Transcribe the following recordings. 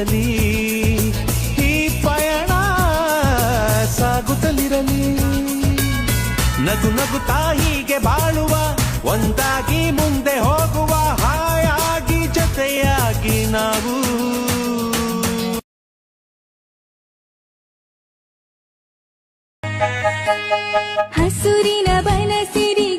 ಸಾಗುತ್ತಲಿರಲಿ, ಈ ಪಯಣ ಸಾಗುತ್ತಲಿರಲಿ. ನಗು ನಗು ತಾಯಿಗೆ ಬಾಳುವ, ಒಂದಾಗಿ ಮುಂದೆ ಹೋಗುವ ಹಾಯಾಗಿ ಜೊತೆಯಾಗಿ ನಾವು. ಹಸುರಿನ ಬನಸಿರಿ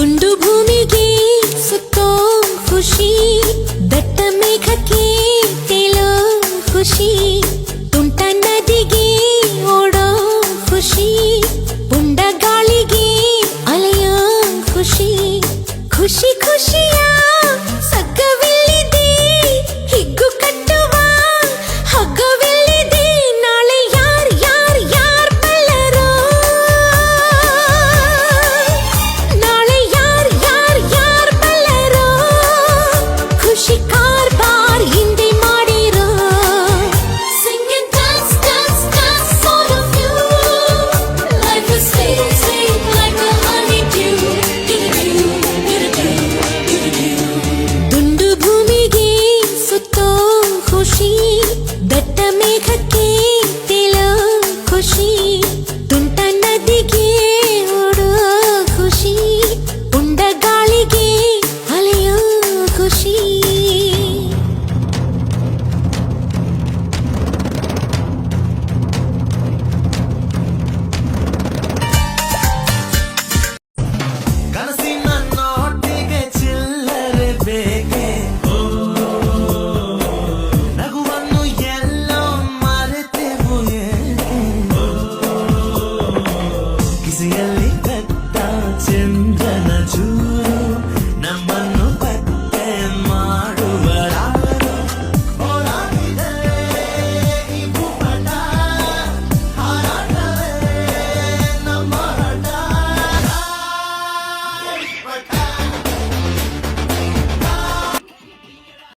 ಗುಂಡು ಭೂಮಿಗೆ ಸುತ್ತೋ ಖುಷಿ ದಟ್ಟ ಮೇಘಕ್ಕೆ ತೇಲೋ ಖುಷಿ see